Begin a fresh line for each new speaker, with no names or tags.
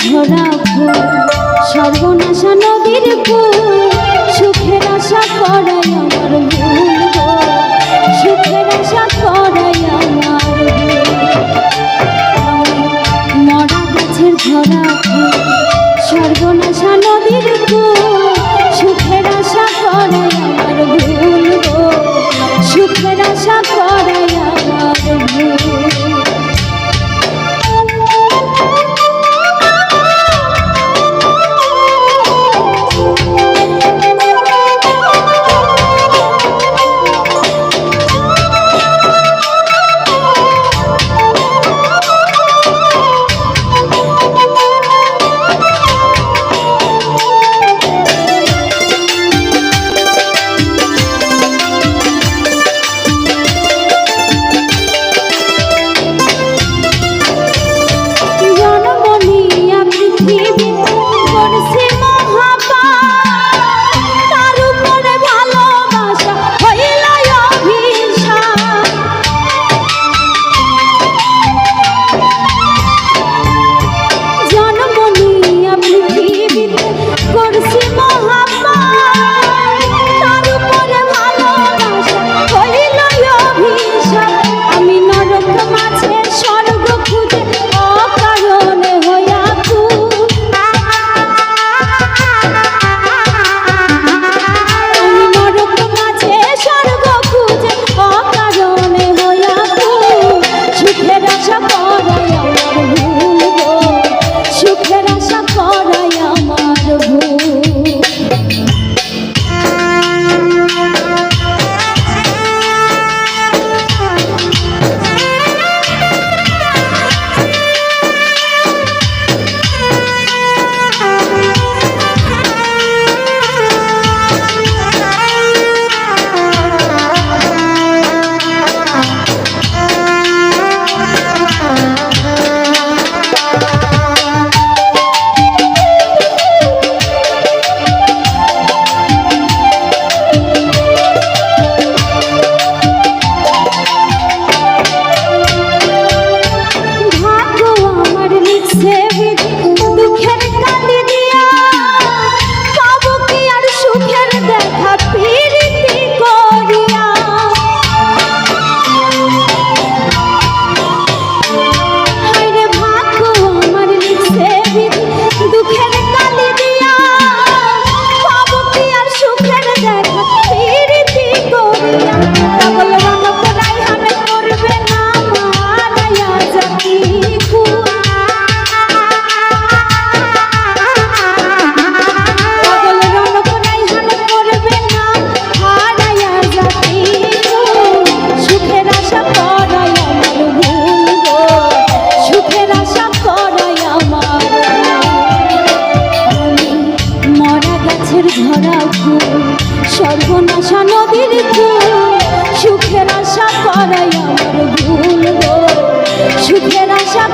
ঝরা ভোর সর্বনাশা নদীর করা Thank you. তারাই আমার ভুল সুখের আশা